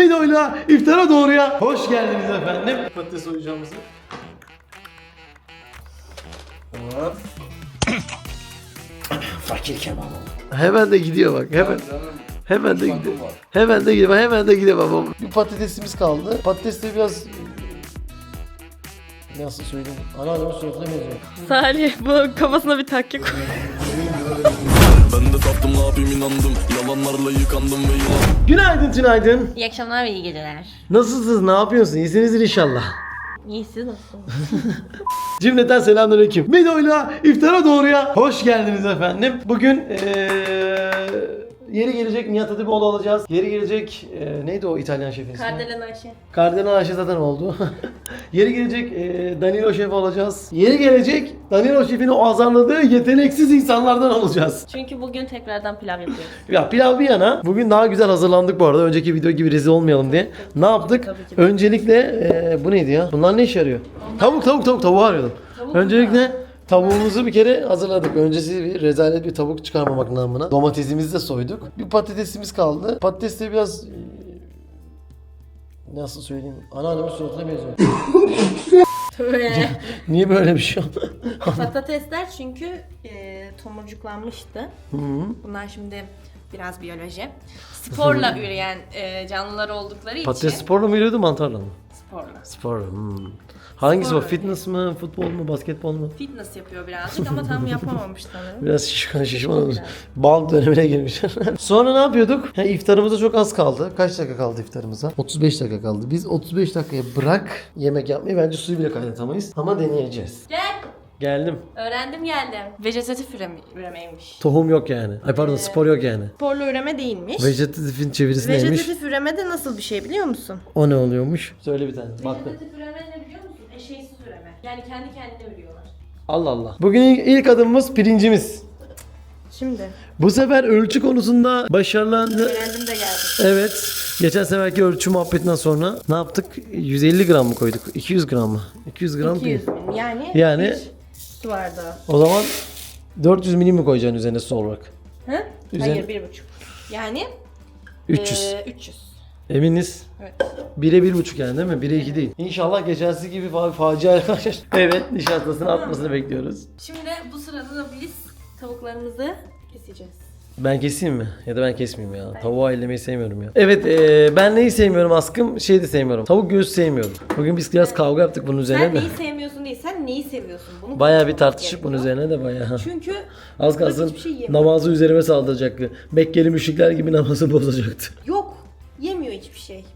Bedo'yla iftara doğruya hoş geldiniz efendim. Patates soyacağımızı. Hop. Fakir kebabı. Hemen de gidiyor bak hemen. Hemen de gidiyor. Hemen de gidiyor. Hemen de gidiyor babam. Bir patatesimiz kaldı. Patates de biraz nasıl söyleyeyim? Anneannemin suratına benziyor. Salih bu kafasına bir takke koy. Ben de taktım ne yapayım inandım Yalanlarla yıkandım ve yılan Günaydın günaydın. İyi akşamlar ve iyi geceler. Nasılsınız? Ne yapıyorsun? İyisinizdir inşallah. İyi siz nasılsınız? Cümleten selamünaleyküm. Medo'yla iftara doğruya hoş geldiniz efendim. Bugün eee yeri gelecek Nihat Hatipoğlu olacağız. Yeri gelecek eee, neydi o İtalyan şefin ismi? Kardelen Ayşe. Kardinal Ayşe zaten oldu. Yeri gelecek eee, Danilo Şef olacağız. Yeri gelecek Danilo Şef'in o azarladığı yeteneksiz insanlardan olacağız. Çünkü bugün tekrardan pilav yapıyoruz. Ya pilav bir yana. Bugün daha güzel hazırlandık bu arada. Önceki video gibi rezil olmayalım diye. Ne yaptık? Tabii ki de. Öncelikle eee, bu neydi ya? Bunlar ne işe yarıyor? Tavuk tavuk tavuk tavuğu arıyordum. Öncelikle tavuğumuzu bir kere hazırladık. Öncesi bir rezalet bir tavuk çıkarmamak namına. Domatesimizi de soyduk. Bir patatesimiz kaldı. Patates de biraz eee, nasıl söyleyeyim? Anneannemin suratına benziyor. Tövbe. Niye böyle bir şey oldu? Patatesler çünkü e, tomurcuklanmıştı. Bunlar şimdi biraz biyoloji. Sporla üreyen e, canlılar oldukları Patates için. sporla mı yürüyordu mantarla mı? Sporla. Spor. Hmm. Hangisi o? Fitness mı? Futbol mu? Basketbol mu? Fitness yapıyor birazcık ama tam yapamamış sanırım. Biraz şişman şişman olmuş. Bal dönemine girmiş. Sonra ne yapıyorduk? Ha, iftarımıza çok az kaldı. Kaç dakika kaldı iftarımıza? 35 dakika kaldı. Biz 35 dakikaya bırak yemek yapmayı bence suyu bile kaynatamayız. Ama deneyeceğiz. Gel. Geldim. Öğrendim geldim. Vejetatif üreme, üremeymiş. Tohum yok yani. Ay pardon spor yok yani. Sporlu üreme değilmiş. Vejetatifin çevirisi neymiş? Vejetatif üreme de nasıl bir şey biliyor musun? O ne oluyormuş? Söyle bir tane. Bak. Vejetatif üreme ne biliyor Eşeğsiz üreme. Yani kendi kendine ürüyorlar. Allah Allah. Bugün ilk- ilk adımımız pirincimiz. Şimdi Bu sefer ölçü konusunda başarılı öğrendim de geldim. Evet. Geçen seferki ölçü muhabbetinden sonra ne yaptık? 150 gram mı koyduk? 200 gram mı? 200 gram 200 değil. bin. Yani, Yani- bir su bardağı. O zaman 400 milim mi koyacaksın üzerine su olarak? Hı? Üzerine- Hayır bir buçuk. Yani 300. eee, 300. Eminiz. Evet. 1'e 1,5 yani değil mi? 1'e 2 değil. İnşallah geçensi gibi fa- facia. Evet nişastasını atmasını bekliyoruz. Şimdi bu sırada da biz tavuklarımızı keseceğiz. Ben keseyim mi? Ya da ben kesmeyeyim ya. Tavuğu ellemeyi sevmiyorum ya. Evet e, ben neyi sevmiyorum askım? Şey de sevmiyorum. Tavuk göğsü sevmiyorum. Bugün biz biraz kavga yaptık bunun üzerine Sen de. neyi sevmiyorsun değil, sen neyi seviyorsun? Bunu Bayağı bir tartışıp bunun üzerine de bayağı. Çünkü Az kalsın şey yemiyor. namazı üzerime saldıracaktı. Mekkeli müşrikler gibi namazı bozacaktı. yok.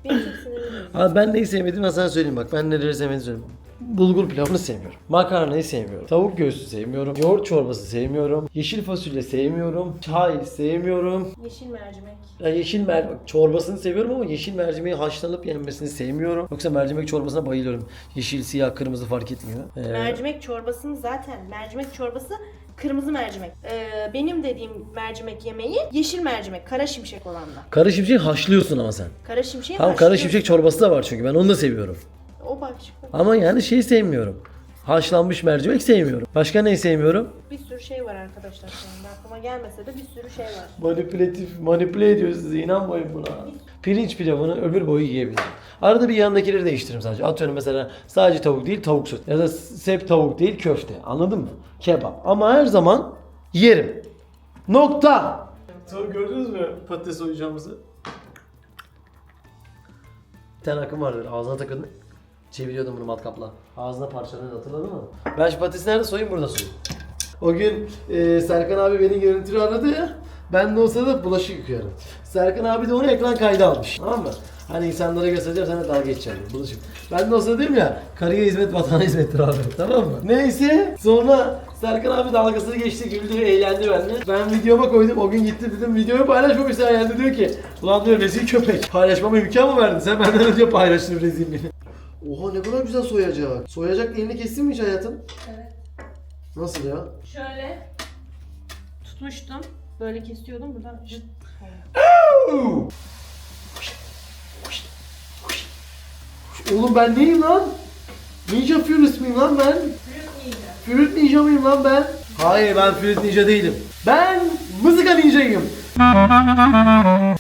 Benim çok. Abi ben neyi sevmediğimi sana söyleyeyim bak. Ben neleri sevmediğimi söyleyeyim. Bulgur pilavını sevmiyorum. Makarnayı sevmiyorum. Tavuk göğsü sevmiyorum. Yoğurt çorbası sevmiyorum. Yeşil fasulye sevmiyorum. Çay sevmiyorum. Yeşil mercimek. Ya yeşil mer çorbasını seviyorum ama yeşil mercimeği haşlanıp yenmesini sevmiyorum. Yoksa mercimek çorbasına bayılıyorum. Yeşil, siyah, kırmızı fark etmiyor. Ee, Mercimek çorbasını zaten mercimek çorbası kırmızı mercimek. Ee, benim dediğim mercimek yemeği yeşil mercimek, kara şimşek olanla. kara şimşek haşlıyorsun ama sen. Kara şimşeği Tamam kara haşlıyorsun. şimşek çorbası da var çünkü ben onu da seviyorum. O başka. Ama yani şey sevmiyorum. Haşlanmış mercimek sevmiyorum. Başka neyi sevmiyorum? Bir sürü şey var arkadaşlar şu anda. Aklıma gelmese de bir sürü şey var. Manipülatif, manipüle ediyor sizi. İnanmayın buna. Pirinç pilavını ömür boyu yiyebilirim. Arada bir yanındakileri değiştiririm sadece. Atıyorum mesela sadece tavuk değil tavuk süt. Ya da sep tavuk değil köfte. Anladın mı? Kebap. Ama her zaman yerim. Nokta. Sonra gördünüz mü patates soyacağımızı? Bir tane akım vardır. Ağzına takın. Çeviriyordum bunu matkapla. Ağzına parçaladın hatırladın mı? Ben şu patatesi nerede soyayım burada soyayım. O gün e, Serkan abi beni görüntülü aradı ya. Ben de o sırada bulaşık yıkıyorum. Serkan abi de onu ekran kaydı almış. Tamam mı? Hani insanlara göstereceğim sana dalga geçeceğim. Bulaşık. Ben de o sırada dedim ya karıya hizmet vatana hizmettir abi. Tamam mı? Neyse sonra Serkan abi dalgasını geçti güldü eğlendi benimle. Ben videoma koydum o gün gitti dedim videoyu paylaşmamışsın yani diyor ki Ulan diyor rezil köpek. Paylaşmama imkan mı verdin? Sen benden önce paylaştın rezilliğini. Oha ne kadar güzel soyacak. Soyacak elini kestin mi hiç hayatım? Evet. Nasıl ya? Şöyle tutmuştum. Böyle kesiyordum buradan jıt. Oğlum ben neyim lan? Ninja Furious mıyım lan ben? Fruit Ninja mıyım lan ben? Hayır ben Fruit Ninja değilim. Ben Mızıka Ninja'yım.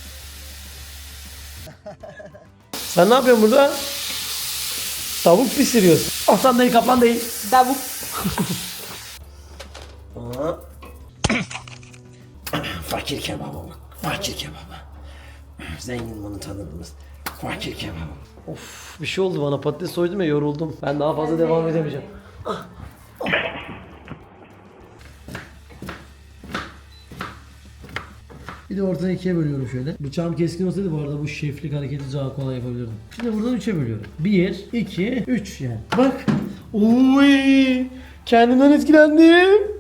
Sen ne yapıyorsun burada? Tavuk pişiriyorsun. Aslan değil kaplan değil. Davuk. Aa. Fakir kebabı bak. Fakir kebabı. Zengin bunu tanıdığımız. Fakir kebabı. Of bir şey oldu bana patates soydum ya yoruldum. Ben daha fazla devam edemeyeceğim. Ah. Ah. Bir de ortadan ikiye bölüyorum şöyle. Bıçağım keskin olsaydı bu arada bu şeflik hareketi daha kolay yapabilirdim. Şimdi buradan üçe bölüyorum. Bir, iki, üç yani. Bak. Uy. Kendimden etkilendim.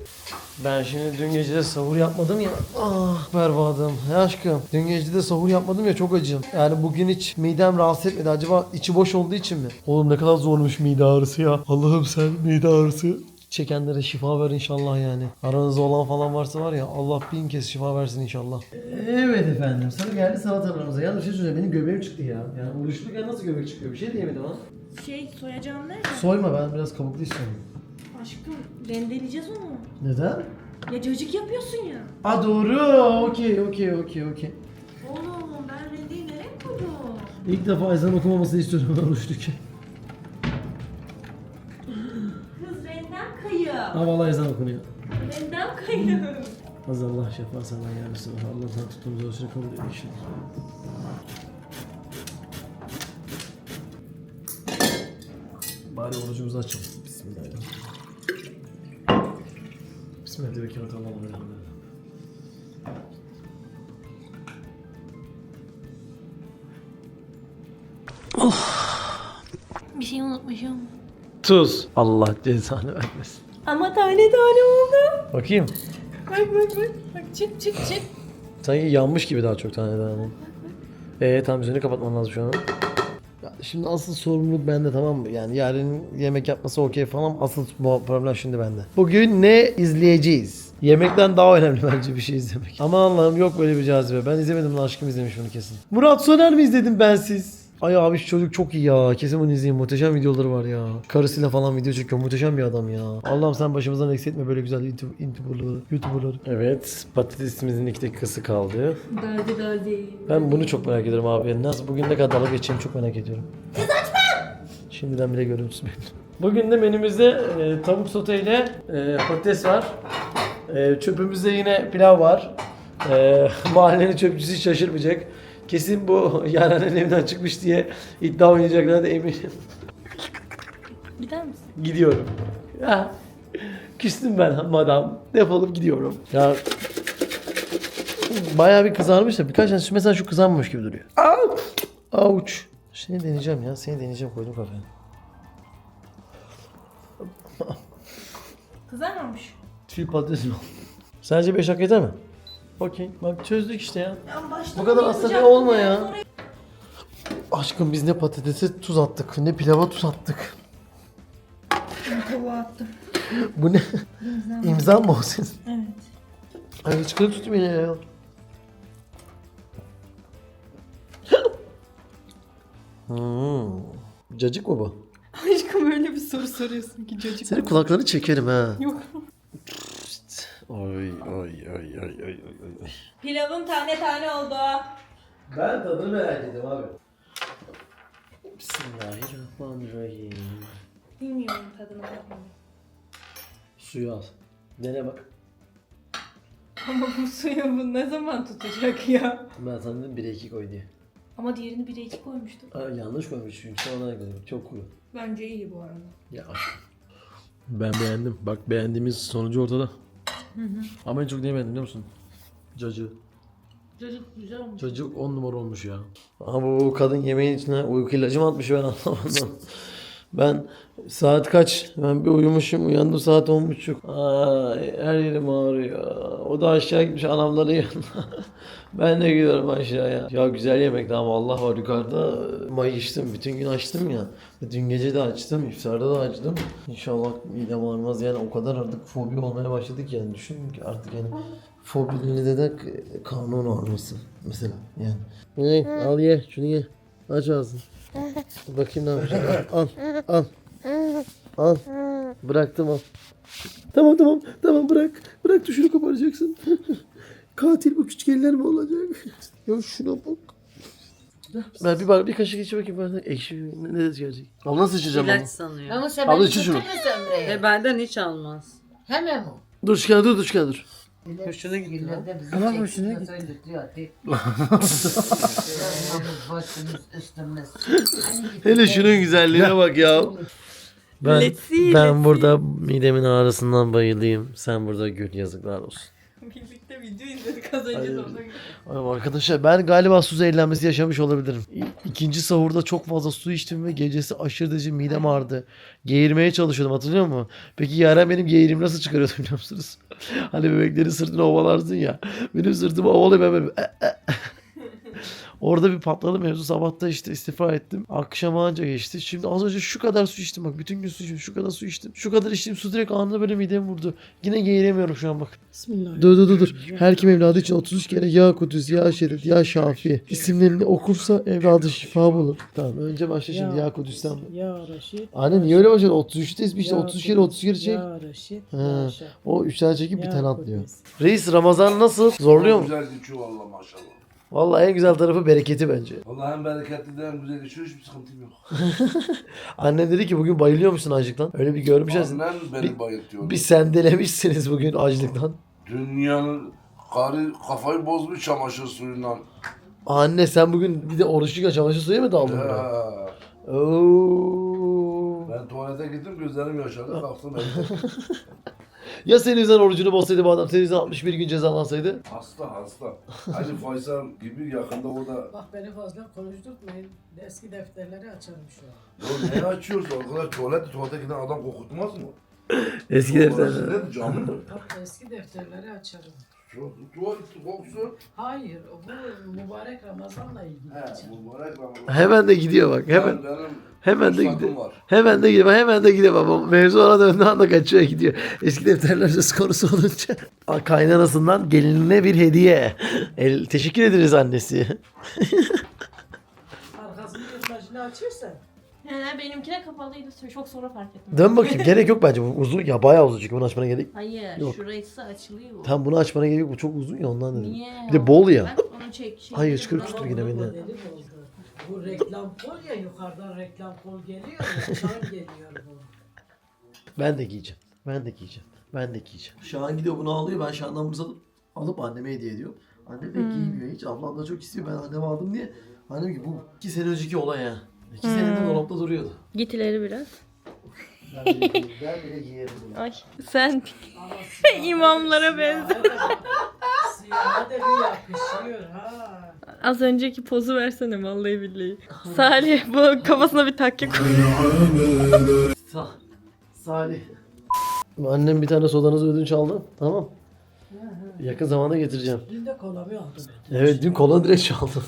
Ben şimdi dün gece de sahur yapmadım ya. Ah berbadım. Ya aşkım. Dün gece de sahur yapmadım ya çok acım. Yani bugün hiç midem rahatsız etmedi. Acaba içi boş olduğu için mi? Oğlum ne kadar zormuş mide ağrısı ya. Allah'ım sen mide ağrısı çekenlere şifa ver inşallah yani. Aranızda olan falan varsa var ya Allah bin kez şifa versin inşallah. Evet efendim. Sana geldi salatalarımıza. Yalnız bir şey söyleyeyim. Benim göbeğim çıktı ya. Yani oruçluyken nasıl göbek çıkıyor? Bir şey diyemedim ha. Şey soyacağım nerede? Soyma ben biraz kabuklu istiyorum. Aşkım rendeleyeceğiz onu. Neden? Ya cacık yapıyorsun ya. Aa doğru. Okey okey okey okey. Oğlum ben rendeyi nereye koydum? İlk defa ezan okumamasını istiyorum ben oruçluyken. Kız rendem kayıyor. Ha vallahi ezan okunuyor. Rendem kayıyor. Az Allah şefa sana ya Resulallah. Allah sana tuttuğumuz oruçunu kabul ediyor inşallah. Bari orucumuzu açalım. Bismillahirrahmanirrahim. Bismillahirrahmanirrahim. Bir şey unutmuşum. Tuz. Allah cezanı vermesin. Ama tane tane oldu. Bakayım. Bak bak bak. Bak çık çık çık. Sanki yanmış gibi daha çok tane tane. Ee tam üzerini kapatman lazım şu an. Şimdi asıl sorumluluk bende tamam mı? Yani yarın yemek yapması okey falan asıl problem şimdi bende. Bugün ne izleyeceğiz? Yemekten daha önemli bence bir şey izlemek. Aman Allah'ım yok böyle bir cazibe. Ben izlemedim lan aşkım izlemiş bunu kesin. Murat Soner mi izledim ben siz? Ay abi şu çocuk çok iyi ya. Kesin bunu izleyin. Muhteşem videoları var ya. Karısıyla falan video çekiyor. Muhteşem bir adam ya. Allah'ım sen başımızdan eksik etme böyle güzel YouTube- YouTuber'ları. YouTuber'ları. Evet. Patatesimizin iki dakikası kaldı. Daldı daldı. Ben bunu çok merak ediyorum abi. Nasıl bugün ne kadar dalga geçeceğimi çok merak ediyorum. Kız açma! Şimdiden bile görüntüsü benim. Bugün de menümüzde e, tavuk sote ile e, patates var. E, çöpümüzde yine pilav var. E, mahallenin çöpçüsü hiç şaşırmayacak. Kesin bu Yaren'in evinden çıkmış diye iddia oynayacaklar da eminim. Gider misin? Gidiyorum. Ya, küstüm ben madam. Defolup gidiyorum. Ya bayağı bir kızarmış da birkaç tane mesela şu kızarmamış gibi duruyor. Avuç. Seni deneyeceğim ya. Seni deneyeceğim koydum kafaya. Kızarmamış. Çiğ patates mi? Sence 5 dakika yeter mi? Okey. Bak çözdük işte ya. Bu kadar asabi olma ya. Aşkım biz ne patatese tuz attık ne pilava tuz attık. Tavuğa attım. Bu ne? İmza mı o senin? Evet. Ay hiç kırık tuttu beni ya. hmm. Cacık mı bu? Aşkım öyle bir soru soruyorsun ki çocuk. Senin kulaklarını çekerim ha. Yok. Oy oy oy oy oy oy. Pilavın tane tane oldu. Ben tadını merak ediyorum abi. Bismillahirrahmanirrahim. Bilmiyorum tadına bakmadım. Suyu al. Dene bak. Ama bu suyu bu ne zaman tutacak ya? Ben sana dedim 1'e 2 koy diye. Ama diğerini 1'e 2 koymuştum. Aa, yanlış koymuş çünkü sonradan koydum. Çok kuru. Bence iyi bu arada. Ya. Ben beğendim. Bak beğendiğimiz sonucu ortada. Ama en çok neyi beğendim biliyor musun? Cacığı. Çocuk güzel olmuş. Çocuk 10 numara olmuş ya. Ama bu kadın yemeğin içine uyku ilacı mı atmış ben anlamadım. Ben saat kaç? Ben bir uyumuşum uyandım saat 10.30. Ay, her yerim ağrıyor. O da aşağı gitmiş anamların yanına. ben de gidiyorum aşağıya. Ya güzel yemekti ama Allah var yukarıda. May içtim. Bütün gün açtım ya. Dün gece de açtım. iftarda da açtım. İnşallah midem ağrımaz. Yani o kadar artık fobi olmaya başladık yani. Düşün ki artık yani fobili de kanun ağrısı mesela yani. Ne? Al ye şunu ye. Aç ağzını. Bakayım ne yapacak. Al. Al. Al. Bıraktım al. Tamam tamam. Tamam bırak. Bırak tuşunu koparacaksın. Katil bu küçük eller mi olacak? Ya şuna bak. Ben bir bak bir kaşık içe bakayım ben ekşi ne, ne gelecek. Abi nasıl içeceğim İlaç sanıyor. Ama sen Abla beni içi şunu. Semre'ye? Ve benden hiç almaz. Hemen mi? Dur şuna dur dur şuna dur. Hoşuna gitti lan. Çekip hoşuna gitti. Hele şunun güzelliğine bak ya. Ben, Lesi, ben lesi. burada midemin ağrısından bayılayım. Sen burada gül yazıklar olsun. Birlikte video izledik az önce de ona göre. Arkadaşlar ben galiba su zehirlenmesi yaşamış olabilirim. İkinci sahurda çok fazla su içtim ve gecesi aşırı derece midem ağrıdı. Geğirmeye çalışıyordum hatırlıyor musun? Peki Yaren benim geğirimi nasıl çıkarıyordu biliyor musunuz? Hani bebeklerin sırtını ovalarsın ya. Benim sırtımı ovalayıp ben böyle "E, e." Orada bir patladı mevzu. Sabahta işte istifa ettim. Akşama anca geçti. Şimdi az önce şu kadar su içtim bak. Bütün gün su içtim. Şu kadar su içtim. Şu kadar içtiğim su direkt anında böyle midemi vurdu. Yine geğiremiyorum şu an bak. Bismillah. Dur dur dur dur. Her kim evladı için 33 kere ya Kudüs, ya Şerif, ya Şafi isimlerini okursa evladı şifa bulur. Tamam önce başla şimdi ya, Kudüs'ten. Ya Raşit. Anne niye öyle başladın? 33'teyiz işte ya 30 kere Kudüs, 30 kere çek. Ya. Ya Şah. O 3 tane çekip bir Ya tane atlıyor. Kudüs. Reis Ramazan nasıl? Zorluyor mu? Güzel geçiyor valla maşallah. Vallahi en güzel tarafı bereketi bence. Valla hem bereketli de hem güzel geçiyor hiçbir sıkıntım yok. Anne dedi ki bugün bayılıyormuşsun açlıktan. Öyle bir görmüşsünüz. Annem beni Bir- bayıltıyor. Bir sendelemişsiniz bugün açlıktan. Dünyanın karı kafayı bozmuş çamaşır suyundan. Anne sen bugün bir de oruçluyken çamaşır suyu mu daldın? Ya. Oo. Ben tuvalete gittim gözlerim yaşardı kalktım evde. Ya senin yüzünden orucunu bozsaydı bu adam senin yüzünden 61 gün cezalansaydı? hasta hasta. Aynı Faysal gibi yakında o da Bak beni fazla konuşturtmayın. Eski defterleri açarım şu an. ya ne açıyorsun arkadaş tuvalet tuvalete giden adam kokutmaz mı? Eski Orası ne cami mi? Bak eski defterleri açarım. Şu tuvalet koksun. Hayır, bu mübarek Ramazan'la ilgili He mübarek Ramazan. Hemen de gidiyor bak. Hemen Benim hemen de var. Hemen de gidiyor. Hemen de gidiyor baba. Mevzu ona döndüğü anda kaçıyor gidiyor. Eski defterler söz konusu olunca. Kaynanasından gelinine bir hediye. El, teşekkür ederiz annesi. Arkasını yırtmacını açırsan. He, benimki de kapalıydı. Çok sonra fark ettim. Dön bakayım. Gerek yok bence. Bu uzun ya bayağı uzun çünkü bunu açmana gerek. Hayır, Yok. şurası açılıyor. Tam bunu açmana gerek yok. Bu çok uzun ya ondan dedim. Niye? Bir de bol ya. Bak onu çek. Şey Hayır, çıkar bak. yine beni. Bu reklam kol ya yukarıdan reklam kol geliyor ya. Geliyor bu. Ben de giyeceğim. Ben de giyeceğim. Ben de giyeceğim. Şahan gidiyor bunu alıyor. Ben Şahan'dan bunu alıp, alıp anneme hediye ediyorum. Annem de giymiyor hiç. Ablam da çok istiyor. Ben anneme aldım diye. Annem ki bu iki sene önceki olay ya. İki senedir dolapta duruyordu. Git ileri biraz. Ben bile, ben bile giyerim bunu. Ay sen İmamlara benziyor. Bir yakışıyor ha. az önceki pozu versene vallahi billahi. Salih bu kafasına bir takke koy. Sa Salih. Annem bir tane sodanızı ödünç aldı. Tamam. Yakın zamanda getireceğim. Dün de kolamı aldım. Evet dün kola direkt çaldım.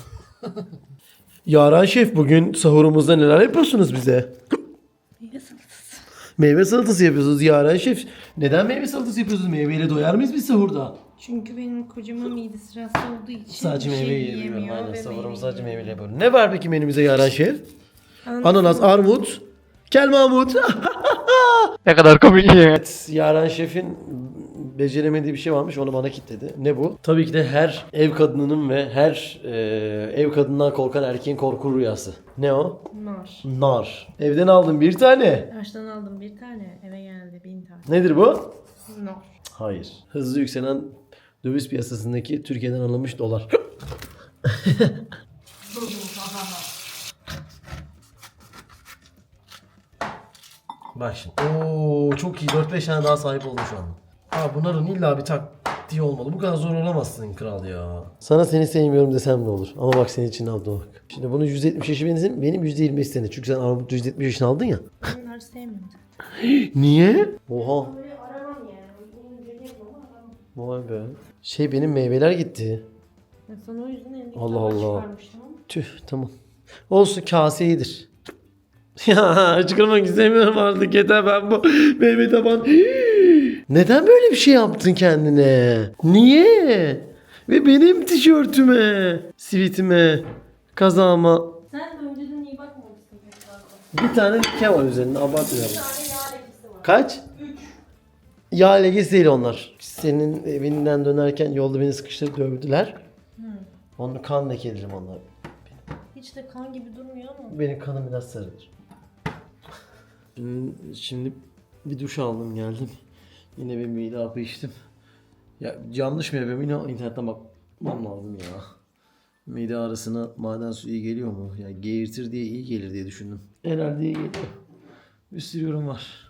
Yaran Şef bugün sahurumuzda neler yapıyorsunuz bize? Meyve salatası yapıyorsunuz Yaren Şef. Neden meyve salatası yapıyorsunuz? Meyveyle doyar mıyız biz sahurda? Çünkü benim kocamın midesi rahatsız olduğu için Sadece bir meyve şey yiyebiliyorum. yiyemiyor Aynen ve meyve sadece meyveyle yapıyorum. Ne var peki menümüze Yaren Şef? Ananas. Ananas, armut, kel Mahmut. ne kadar komik Evet, Yaren Şef'in beceremediği bir şey varmış onu bana kitledi. Ne bu? Tabii ki de her ev kadınının ve her e, ev kadından korkan erkeğin korku rüyası. Ne o? Nar. Nar. Evden aldım bir tane. Taştan aldım bir tane eve geldi bin tane. Nedir bu? Nar. Hayır. Hızlı yükselen döviz piyasasındaki Türkiye'den alınmış dolar. Bak şimdi. Oo çok iyi. 4-5 tane daha sahip oldum şu anda. Aa bunların illa bir taktiği olmalı. Bu kadar zor olamazsın kral ya. Sana seni sevmiyorum desem ne olur. Ama bak senin için aldım bak. Şimdi bunun 170 yaşı benim, benim %25 sene. Çünkü sen armut 170 yaşını aldın ya. Ben nar sevmiyorum. Niye? Oha. Böyle aramam yani. Vay be. Şey benim meyveler gitti. Sana o yüzden elindeki Allah tabağı Allah. çıkarmıştım ama. Tüh tamam. Olsun kase iyidir. Ya çıkarmak istemiyorum artık yeter ben bu meyve taban. Neden böyle bir şey yaptın kendine? Niye? Ve benim tişörtüme, sivitime, kazağıma. Sen de önceden iyi bakmamışsın pek fazla. Bir tane leke var üzerinde abartmayalım. Bir tane yağ lekesi var. Kaç? Yağ legesi değil onlar. Senin evinden dönerken yolda beni sıkıştırıp dövdüler. Onu kan lekelerim onlar. Hiç de kan gibi durmuyor ama. Benim kanım biraz sarıdır. Şimdi, şimdi bir duş aldım geldim. Yine bir mide hapı içtim. Ya yanlış mı yapıyorum? Yine internetten bakmam lazım ya. Mide ağrısına maden suyu iyi geliyor mu? Ya geğirtir diye iyi gelir diye düşündüm. Herhalde iyi geliyor. Bir sürü yorum var.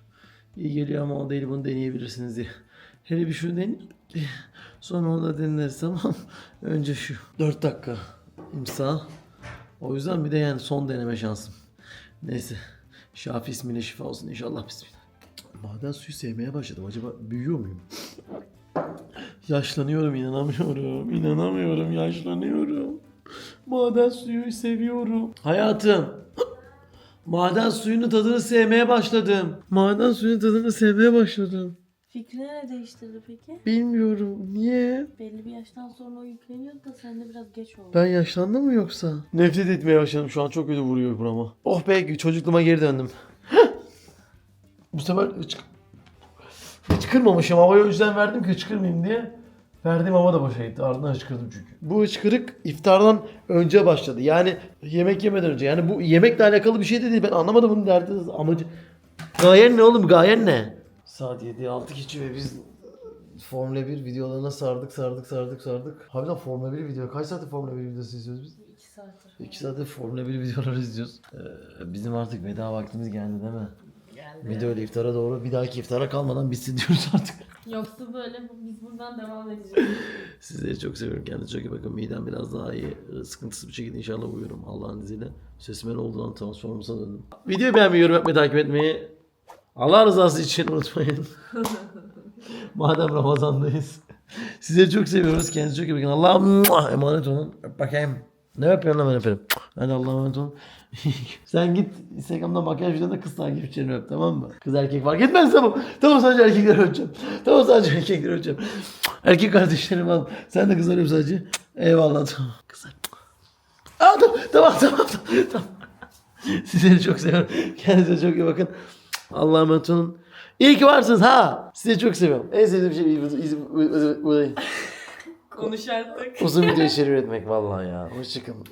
İyi geliyor ama o değil bunu deneyebilirsiniz diye. Hele bir şunu deneyin. Sonra onu da deneriz tamam. Önce şu. 4 dakika. İmsa. O yüzden bir de yani son deneme şansım. Neyse. Şafi ismine şifa olsun inşallah bismillah. Maden suyu sevmeye başladım. Acaba büyüyor muyum? Yaşlanıyorum inanamıyorum. İnanamıyorum yaşlanıyorum. Maden suyu seviyorum. Hayatım. Maden suyunun tadını sevmeye başladım. Maden suyunun tadını sevmeye başladım. Fikrini ne değiştirdi peki? Bilmiyorum. Niye? Belli bir yaştan sonra o yükleniyor da sende biraz geç oldu. Ben yaşlandım mı yoksa? Nefret etmeye başladım. Şu an çok kötü vuruyor burama. Oh be çocukluğuma geri döndüm. Bu sefer hıç... hıçkırmamışım. Havaya o yüzden verdim ki hıçkırmayayım diye. Verdiğim hava da boşa gitti. Ardından hıçkırdım çünkü. Bu hıçkırık iftardan önce başladı. Yani yemek yemeden önce. Yani bu yemekle alakalı bir şey de değil. Ben anlamadım bunun derdi amacı. Gayen ne oğlum? Gayen ne? Saat 7 6 geçiyor ve biz Formula 1 videolarına sardık sardık sardık sardık. Harbiden Formula 1 video. Kaç saattir Formula 1 videosu izliyoruz biz? 2 saattir. 2 saattir Formula 1 videoları izliyoruz. Ee, bizim artık veda vaktimiz geldi değil mi? Geldi. Video ile iftara doğru bir dahaki iftara kalmadan bitsin diyoruz artık. Yoksa böyle biz buradan devam edeceğiz. Sizleri çok seviyorum. Kendinize çok iyi bakın. Midem biraz daha iyi. Ee, Sıkıntısız bir şekilde inşallah uyuyorum. Allah'ın izniyle. Sesimin olduğundan transformumuza döndüm. Videoyu beğenmeyi, yorum yapmayı, takip etmeyi Allah rızası için unutmayın. Madem Ramazan'dayız. Sizleri çok seviyoruz. Kendinize çok iyi bakın. Allah'a emanet olun. Öp bakayım. Ne yapıyorsun lan ben öperim. Hadi Allah'a emanet olun. Sen git Instagram'dan makyaj videoda kız takipçilerini öp tamam mı? Kız erkek fark etmez tamam. Tamam sadece erkekleri öpeceğim. Tamam sadece erkekleri öpeceğim. Erkek kardeşlerim al. Sen de kızları öp sadece. Eyvallah tamam. Kızlar. Aa, tamam tamam tamam. tamam. Sizleri çok seviyorum. Kendinize çok iyi bakın. Allah'a emanet olun. İyi ki varsınız ha. Sizi çok seviyorum. En sevdiğim şey Konuş artık. uzun video içeriği üretmek vallahi ya. Hoşçakalın.